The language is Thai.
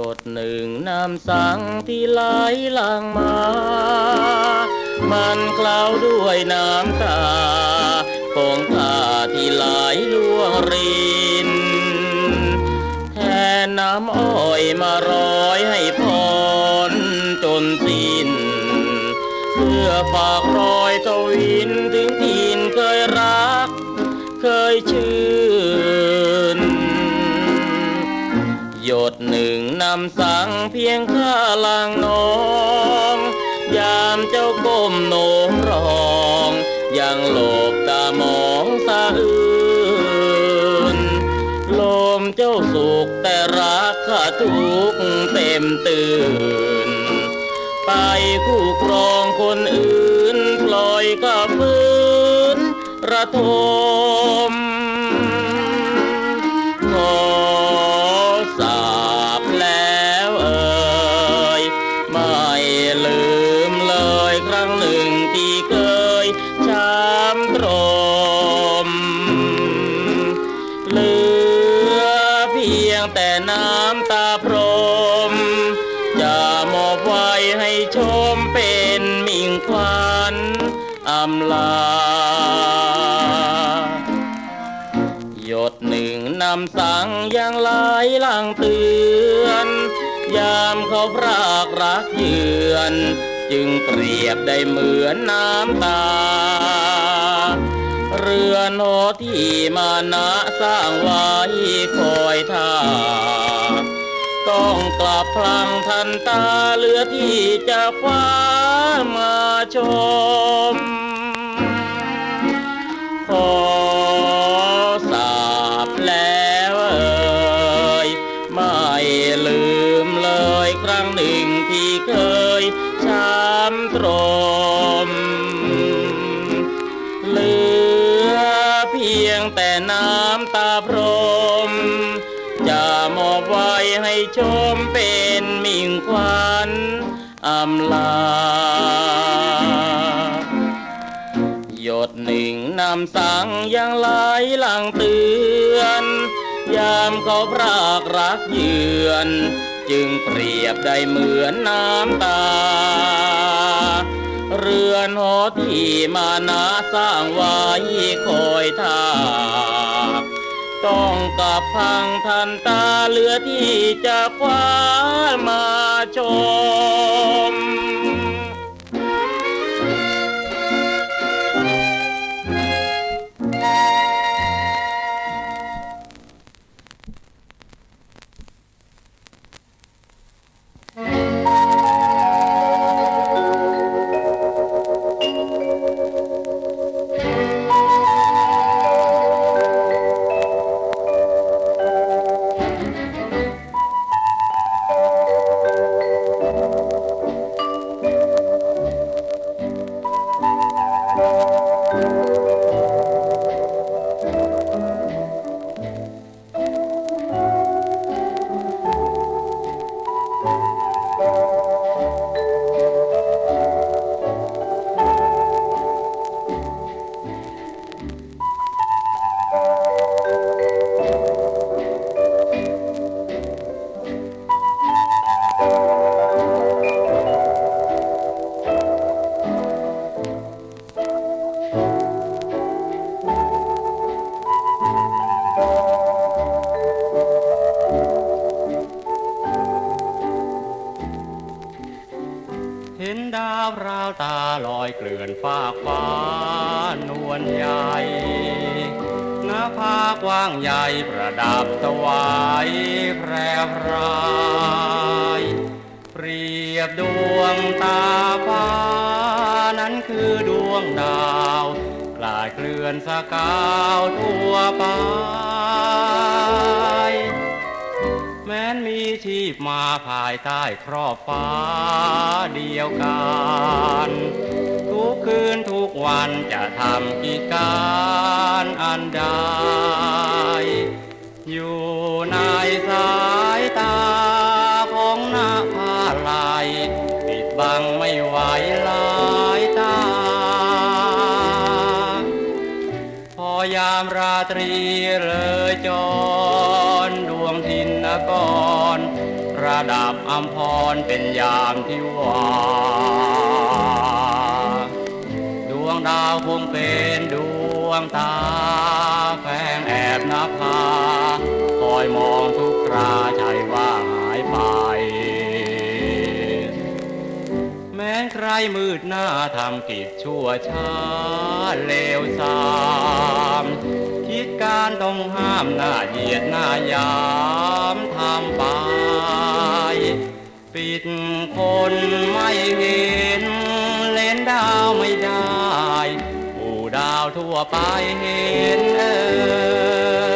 หยดหนึ่งน้ำสังที่ไหลหลังมา มันคลาวด้วยน้ำตา ของข้าที่ไหลล่วงริน แทนน้ำอ้อยมาร้อยให้พรจนสิ้น เพื่อฝากรอยทวินถึงทินเคยรัก เคยชื่น หยดหนึ่งนำสังเพียงข้าลางน้อง ยามเจ้าก้มโน้มรอง ยังหลบตามองสะอื่น ลมเจ้าสุขแต่รักข้าทุกข์เต็มตื่น ไปคู่ครองคนอื่น ปล่อยกับพื้นระทม ให้ชมเป็นมิ่งขวัญอำลา หยดหนึ่งนำสังยังไหลหลังเตือน ยามเขาพรากรักเยือน จึงเปรียบได้เหมือนน้ำตา เรือนหอที่มานะสร้างไว้คอยท่า ต้องกลับพลังทันตาเหลือที่จะคว้ามาชม ขอสาบแล้วเอ่ยไม่ลืมเลยครั้งหนึ่งที่เคยช้ำตรมเหลือเพียงแต่น้ำตาพรม ให้ชมเป็นมิ่งขวัญอำลา หยดหนึ่งนำสังยังไหลหลังเตือน ยามเขาพรากรักเยือน จึงเปรียบได้เหมือนน้ำตา เรือนหอที่มานะสร้างไว้คอยท่า ต้องกับพังทันตาเหลือที่จะคว้ามาชม ดาวราวตาลอยเกลื่อนฟากฟ้านวลใหญ่หน้าผากว้างใหญ่ประดับสวายแพรพรายเปรียบดวงตาฟ้านั้นคือดวงดาวกลายเคลื่อนสกาวทั่วไป แม้นมีชีพมาภายใต้ครอบฟ้าเดียวกัน ทุกคืนทุกวันจะทำกิจการอันใดอยู่ในสายตาของนาภาลัยปิดบังไม่ไหวลายตา พอยามราตรีเลยจร ดวงทินนกรระดับอัมพรเป็นยามที่ว่าดวงดาวคงเป็นดวงตาแฝงแอบนภาคอยมองทุกราชาย แม้ใครมืดหน้าทำกิจชั่วช้าเลวสามคิดการต้องห้ามหน้าเหยียดหน้ายามทำไปปิดคนไม่เห็น เล่นดาวไม่ได้ ผู้ดาวทั่วไปเห็นเออ